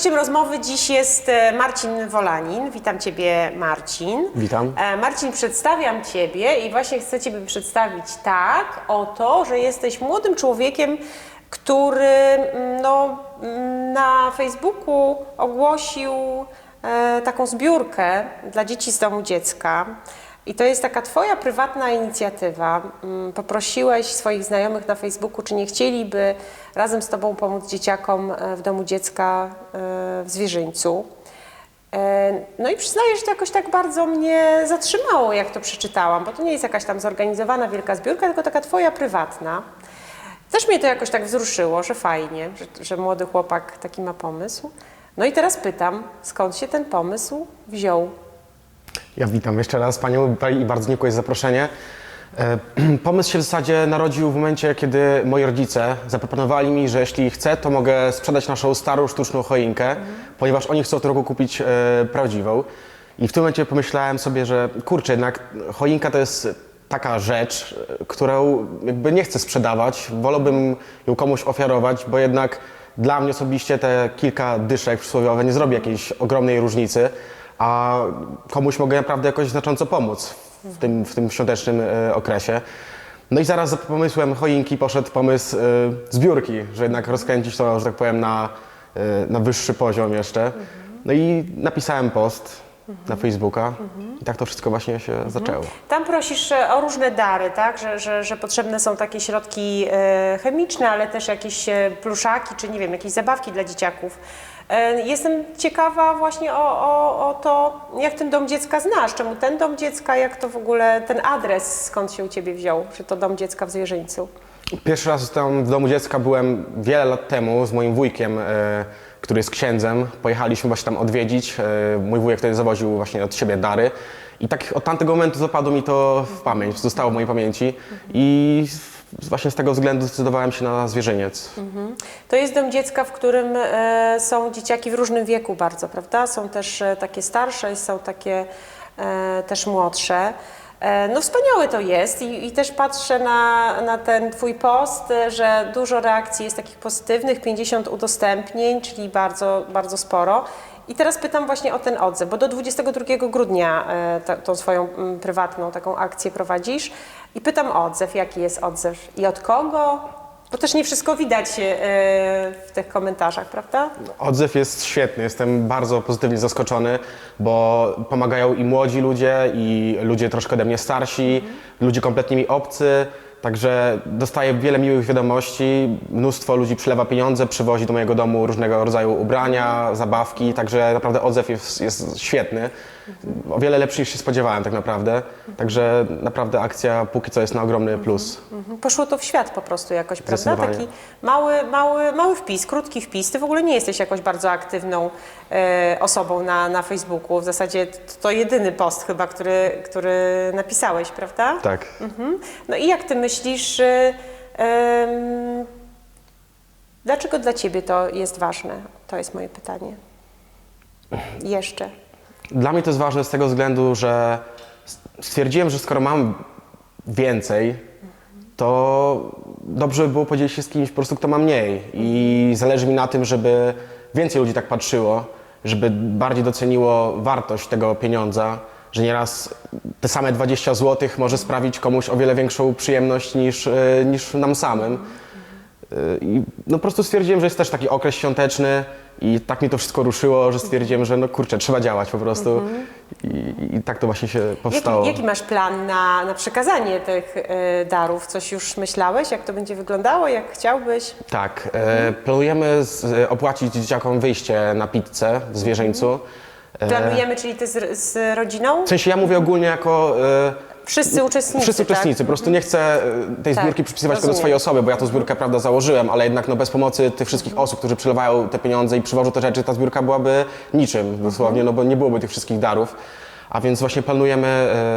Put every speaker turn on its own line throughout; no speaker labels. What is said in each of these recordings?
Gościem rozmowy dziś jest e, Marcin Wolanin. Witam Ciebie, Marcin.
Witam.
E, Marcin, przedstawiam Ciebie i właśnie chcę Ciebie przedstawić tak, oto, że jesteś młodym człowiekiem, który mm, no, mm, na Facebooku ogłosił e, taką zbiórkę dla dzieci z domu dziecka. I to jest taka Twoja prywatna inicjatywa. Mm, Poprosiłeś swoich znajomych na Facebooku, czy nie chcieliby razem z Tobą pomóc dzieciakom e, w domu dziecka e, w zwierzyńcu. E, No i przyznaję, że to jakoś tak bardzo mnie zatrzymało, jak to przeczytałam, bo to nie jest jakaś tam zorganizowana wielka zbiórka, tylko taka Twoja prywatna. Też mnie to jakoś tak wzruszyło, że fajnie, że, że młody chłopak taki ma pomysł. No i teraz pytam, skąd się ten pomysł wziął?
Ja witam jeszcze raz Panią i bardzo dziękuję za zaproszenie. E, Pomysł się w zasadzie narodził w momencie, kiedy moi rodzice zaproponowali mi, że jeśli chcę, to mogę sprzedać naszą starą sztuczną choinkę, ponieważ oni chcą w roku kupić e, prawdziwą. I w tym momencie pomyślałem sobie, że kurczę, jednak choinka to jest taka rzecz, e, którą jakby nie chcę sprzedawać, wolałbym ją komuś ofiarować, bo jednak dla mnie osobiście te kilka dyszek przysłowiowe nie zrobi jakiejś ogromnej różnicy, a komuś mogę naprawdę jakoś znacząco pomóc w tym, w tym świątecznym e, okresie. No i zaraz za pomysłem choinki poszedł pomysł e, zbiórki, że jednak rozkręcić to, że tak powiem, na, e, na wyższy poziom jeszcze. No i napisałem post na Facebooka i tak to wszystko właśnie się zaczęło.
Tam prosisz e, o różne dary, tak? Że, że, że potrzebne są takie środki e, chemiczne, ale też jakieś e, pluszaki, czy nie wiem, jakieś zabawki dla dzieciaków. E, Jestem ciekawa właśnie o, o, o to, jak ten dom dziecka znasz. Czemu ten dom dziecka, jak to w ogóle ten adres, skąd się u ciebie wziął, że to dom dziecka w Zwierzyńcu?
Pierwszy raz tam w domu dziecka byłem wiele lat temu z moim wujkiem, e, który jest księdzem. Pojechaliśmy właśnie tam odwiedzić. E, mój wujek wtedy zawoził właśnie od siebie dary. I tak od tamtego momentu zapadło mi to w pamięć, zostało w mojej pamięci. I właśnie z tego względu zdecydowałem się na zwierzyniec.
To jest dom dziecka, w którym e, są dzieciaki w różnym wieku bardzo, prawda? Są też e, takie starsze, są takie też młodsze. E, no wspaniałe to jest I, i też patrzę na, na ten Twój post, e, że dużo reakcji jest takich pozytywnych, 50 udostępnień, czyli bardzo, bardzo sporo. I teraz pytam właśnie o ten odzew, bo do 22 grudnia e, ta, tą swoją mm, prywatną taką akcję prowadzisz i pytam o odzew, jaki jest odzew i od kogo, bo też nie wszystko widać e, w tych komentarzach, prawda?
Odzew jest świetny, jestem bardzo pozytywnie zaskoczony, bo pomagają i młodzi ludzie, i ludzie troszkę ode mnie starsi, ludzie kompletnie mi obcy. Także dostaję wiele miłych wiadomości, mnóstwo ludzi przylewa pieniądze, przywozi do mojego domu różnego rodzaju ubrania, zabawki, także naprawdę odzew jest, jest świetny. O wiele lepszy niż się spodziewałem tak naprawdę. Także naprawdę akcja póki co jest na ogromny plus.
Mhm. Poszło to w świat po prostu jakoś, prawda?
Zdecydowanie.
Taki mały, mały, mały wpis, krótki wpis. Ty w ogóle nie jesteś jakoś bardzo aktywną e, osobą na, na Facebooku. W zasadzie to, to jedyny post chyba, który, który napisałeś, prawda?
Tak.
Mhm. No i jak ty myślisz, y, em, dlaczego dla ciebie to jest ważne? To jest moje pytanie. Jeszcze.
Dla mnie to jest ważne z tego względu, że stwierdziłem, że skoro mam więcej, to dobrze by było podzielić się z kimś po prostu, kto ma mniej. I zależy mi na tym, żeby więcej ludzi tak patrzyło, żeby bardziej doceniło wartość tego pieniądza, że nieraz te same 20 zł może sprawić komuś o wiele większą przyjemność niż, e, niż nam samym. I no po prostu stwierdziłem, że jest też taki okres świąteczny i tak mnie to wszystko ruszyło, że stwierdziłem, że no kurczę, trzeba działać po prostu. I, I tak to właśnie się powstało.
Jaki, jaki masz plan na, na przekazanie tych e, darów? Coś już myślałeś, jak to będzie wyglądało, jak chciałbyś?
Tak, e, planujemy z, opłacić dzieciakom wyjście na pizzę w zwierzyńcu. E,
Planujemy, czyli ty z, z rodziną?
w sensie ja mówię ogólnie jako e,
Wszyscy uczestnicy,
Wszyscy
tak?
uczestnicy. Po prostu nie chcę e, tej
Tak,
zbiórki przypisywać tylko do swojej osoby, bo ja tą zbiórkę prawda założyłem, ale jednak no, bez pomocy tych wszystkich osób, którzy przylewają te pieniądze i przywożą te rzeczy, ta zbiórka byłaby niczym dosłownie, no bo nie byłoby tych wszystkich darów. A więc właśnie planujemy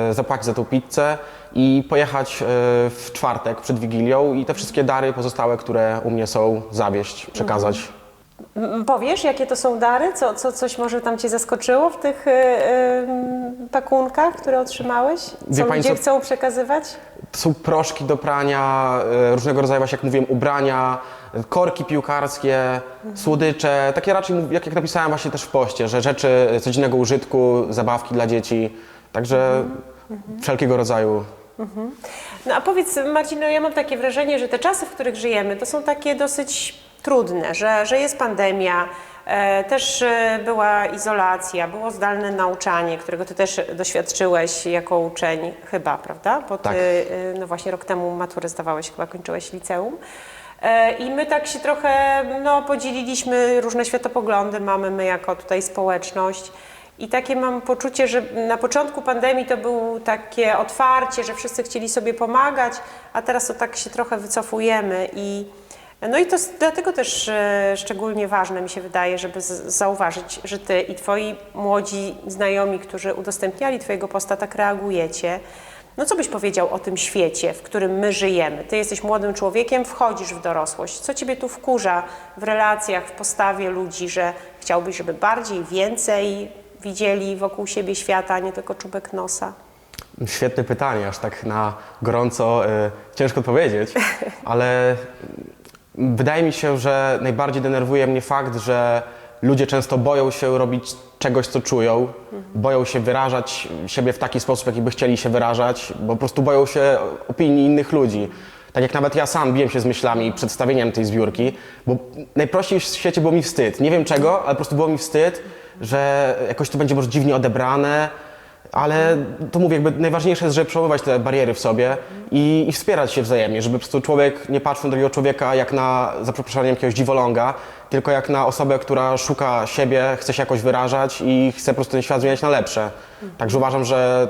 e, zapłacić za tą pizzę i pojechać e, w czwartek przed Wigilią i te wszystkie dary pozostałe, które u mnie są, zawieść, przekazać.
M- Powiesz, jakie to są dary? Co, co, coś może tam Cię zaskoczyło w tych y, y, pakunkach, które otrzymałeś?
Wie
Co
pani,
ludzie
co-
chcą przekazywać?
To są proszki do prania, e, różnego rodzaju, właśnie jak mówiłem, ubrania, korki piłkarskie, słodycze, takie raczej, jak, jak napisałem właśnie też w poście, że rzeczy codziennego użytku, zabawki dla dzieci, także wszelkiego rodzaju.
No a powiedz Marcin, no ja mam takie wrażenie, że te czasy, w których żyjemy, to są takie dosyć trudne, że, że jest pandemia, e, też e, była izolacja, było zdalne nauczanie, którego ty też doświadczyłeś jako uczeń chyba, prawda? Bo ty
Tak.
e, no właśnie rok temu maturę zdawałeś, chyba kończyłeś liceum. I my tak się trochę no, podzieliliśmy różne światopoglądy, mamy my jako tutaj społeczność. I takie mam poczucie, że na początku pandemii to było takie otwarcie, że wszyscy chcieli sobie pomagać, a teraz to tak się trochę wycofujemy i no i to dlatego też e, szczególnie ważne mi się wydaje, żeby zauważyć, że ty i twoi młodzi znajomi, którzy udostępniali twojego posta, tak reagujecie. No co byś powiedział o tym świecie, w którym my żyjemy? Ty jesteś młodym człowiekiem, wchodzisz w dorosłość. Co ciebie tu wkurza w relacjach, w postawie ludzi, że chciałbyś, żeby bardziej, więcej widzieli wokół siebie świata, a nie tylko czubek nosa?
Świetne pytanie, aż tak na gorąco e, ciężko odpowiedzieć, ale wydaje mi się, że najbardziej denerwuje mnie fakt, że ludzie często boją się robić czegoś, co czują, boją się wyrażać siebie w taki sposób, jaki by chcieli się wyrażać, bo po prostu boją się opinii innych ludzi. Tak jak nawet ja sam biłem się z myślami przedstawieniem tej zbiórki, bo najprościej w świecie było mi wstyd. Nie wiem czego, ale po prostu było mi wstyd, że jakoś to będzie może dziwnie odebrane, ale to mówię, jakby najważniejsze jest, żeby przełamywać te bariery w sobie i, i wspierać się wzajemnie, żeby po prostu człowiek nie patrzył na drugiego człowieka jak na, za przeproszeniem, jakiegoś dziwoląga, tylko jak na osobę, która szuka siebie, chce się jakoś wyrażać i chce po prostu ten świat zmieniać na lepsze. Także uważam, że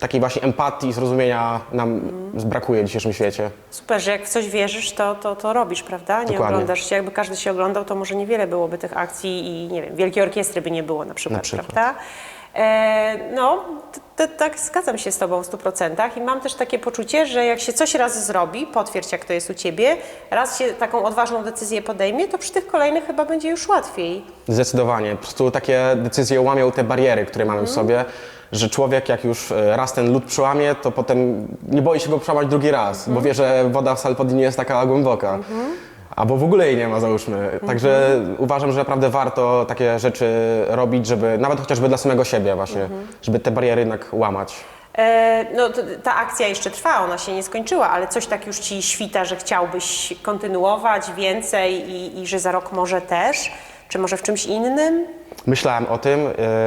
takiej właśnie empatii, zrozumienia nam brakuje w dzisiejszym świecie.
Super, że jak w coś wierzysz, to, to, to robisz, prawda? Nie
Dokładnie.
oglądasz się. Jakby każdy się oglądał, to może niewiele byłoby tych akcji i nie wiem, wielkiej orkiestry by nie było na przykład,
Na przykład.
prawda? E, no, tak zgadzam się z Tobą w 100% i mam też takie poczucie, że jak się coś raz zrobi, potwierdź jak to jest u Ciebie, raz się taką odważną decyzję podejmie, to przy tych kolejnych chyba będzie już łatwiej.
Zdecydowanie. Po prostu takie decyzje łamią te bariery, które mamy w sobie, że człowiek jak już e, raz ten lód przełamie, to potem nie boi się go przełamać drugi raz, bo wie, że woda w Salpodi nie jest taka głęboka. Albo w ogóle jej nie ma, załóżmy. Także uważam, że naprawdę warto takie rzeczy robić, żeby nawet chociażby dla samego siebie właśnie, żeby te bariery jednak łamać.
E, no, ta akcja jeszcze trwa, ona się nie skończyła, ale coś tak już Ci świta, że chciałbyś kontynuować więcej i, i że za rok może też? Czy może w czymś innym?
Myślałem o tym,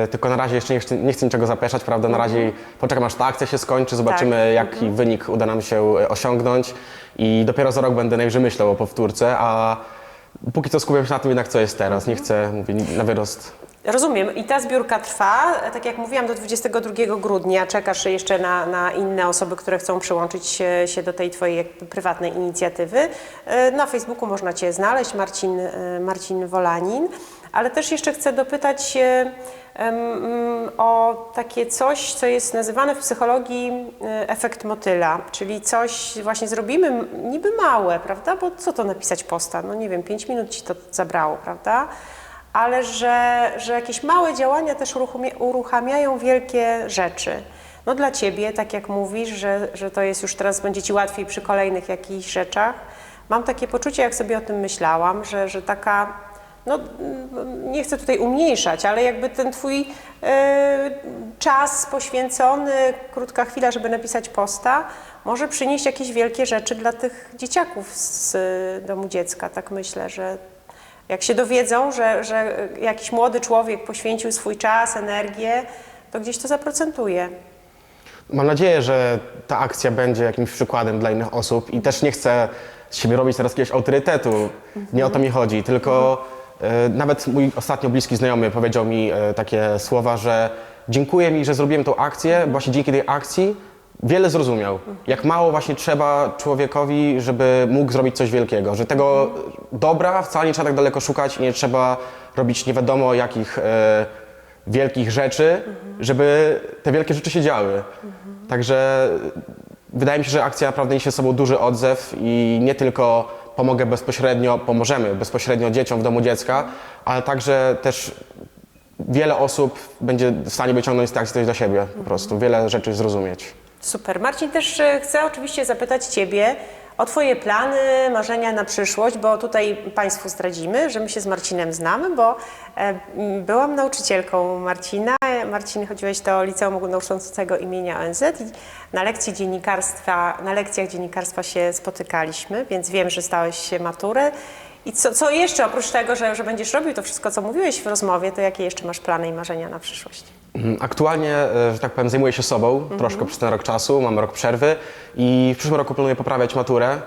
e, tylko na razie jeszcze nie chcę, nie chcę niczego zapeszać, prawda? Na razie poczekam aż ta akcja się skończy, zobaczymy jaki wynik uda nam się e, osiągnąć i dopiero za rok będę najwyżej myślał o powtórce, a póki co skupiam się na tym jednak co jest teraz. Nie chcę, mówię, na wyrost.
Rozumiem. I ta zbiórka trwa, tak jak mówiłam, do 22 grudnia. Czekasz jeszcze na, na inne osoby, które chcą przyłączyć się, się do tej Twojej prywatnej inicjatywy. E, Na Facebooku można Cię znaleźć, Marcin, e, Marcin Wolanin. Ale też jeszcze chcę dopytać mm, o takie coś, co jest nazywane w psychologii e, efekt motyla, czyli coś właśnie zrobimy niby małe, prawda? Bo co to napisać posta? No nie wiem, 5 minut Ci to zabrało, prawda? ale że, że jakieś małe działania też uruchamiają wielkie rzeczy. No dla Ciebie, tak jak mówisz, że, że to jest już teraz, będzie Ci łatwiej przy kolejnych jakichś rzeczach. Mam takie poczucie, jak sobie o tym myślałam, że, że taka, no mm, nie chcę tutaj umniejszać, ale jakby ten Twój e, czas poświęcony, krótka chwila, żeby napisać posta, może przynieść jakieś wielkie rzeczy dla tych dzieciaków z domu dziecka. Tak myślę, że jak się dowiedzą, że, że jakiś młody człowiek poświęcił swój czas, energię, to gdzieś to zaprocentuje.
Mam nadzieję, że ta akcja będzie jakimś przykładem dla innych osób i też nie chcę z siebie robić teraz jakiegoś autorytetu. Nie o to mi chodzi, tylko nawet mój ostatnio bliski znajomy powiedział mi e, takie słowa, że dziękuję mi, że zrobiłem tą akcję, właśnie dzięki tej akcji wiele zrozumiał. Jak mało właśnie trzeba człowiekowi, żeby mógł zrobić coś wielkiego, że tego dobra wcale nie trzeba tak daleko szukać nie trzeba robić nie wiadomo jakich e, wielkich rzeczy, żeby te wielkie rzeczy się działy. Także wydaje mi się, że akcja naprawdę niesie ze sobą duży odzew i nie tylko pomogę bezpośrednio, pomożemy bezpośrednio dzieciom w domu dziecka, ale także też wiele osób będzie w stanie wyciągnąć z tej akcji coś dla siebie po prostu, wiele rzeczy zrozumieć.
Super. Marcin, też e, chcę oczywiście zapytać Ciebie o Twoje plany, marzenia na przyszłość, bo tutaj Państwu zdradzimy, że my się z Marcinem znamy, bo e, byłam nauczycielką Marcina. Marcin, chodziłeś do Liceum Ogólnokształcącego imienia ONZ i na lekcji dziennikarstwa, na lekcjach dziennikarstwa się spotykaliśmy, więc wiem, że zdałeś się maturę. I co, co jeszcze, oprócz tego, że, że będziesz robił to wszystko, co mówiłeś w rozmowie, to jakie jeszcze masz plany i marzenia na przyszłość?
Mm, Aktualnie, e, że tak powiem, zajmuję się sobą troszkę przez ten rok czasu, mam rok przerwy i w przyszłym roku planuję poprawiać maturę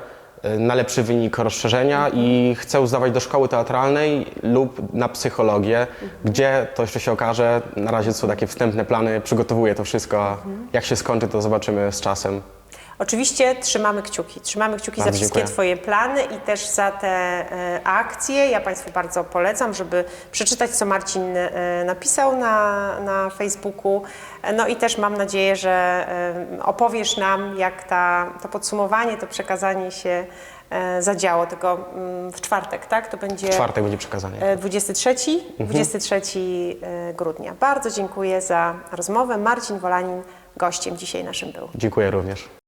na lepszy wynik rozszerzenia i chcę uzdawać do szkoły teatralnej lub na psychologię, gdzie to jeszcze się okaże. Na razie są takie wstępne plany, przygotowuję to wszystko, a jak się skończy, to zobaczymy z czasem.
Oczywiście trzymamy kciuki. Trzymamy kciuki za
Bardzo
wszystkie
dziękuję.
Twoje plany i też za te e, akcje. Ja Państwu bardzo polecam, żeby przeczytać, co Marcin e, napisał na, na Facebooku. No i też mam nadzieję, że e, opowiesz nam, jak ta, to podsumowanie, to przekazanie się zadziało. Tego mm, w czwartek, tak? To będzie
W czwartek będzie przekazanie.
e, 23, 23 e, grudnia. Bardzo dziękuję za rozmowę. Marcin Wolanin gościem dzisiaj naszym był.
Dziękuję również.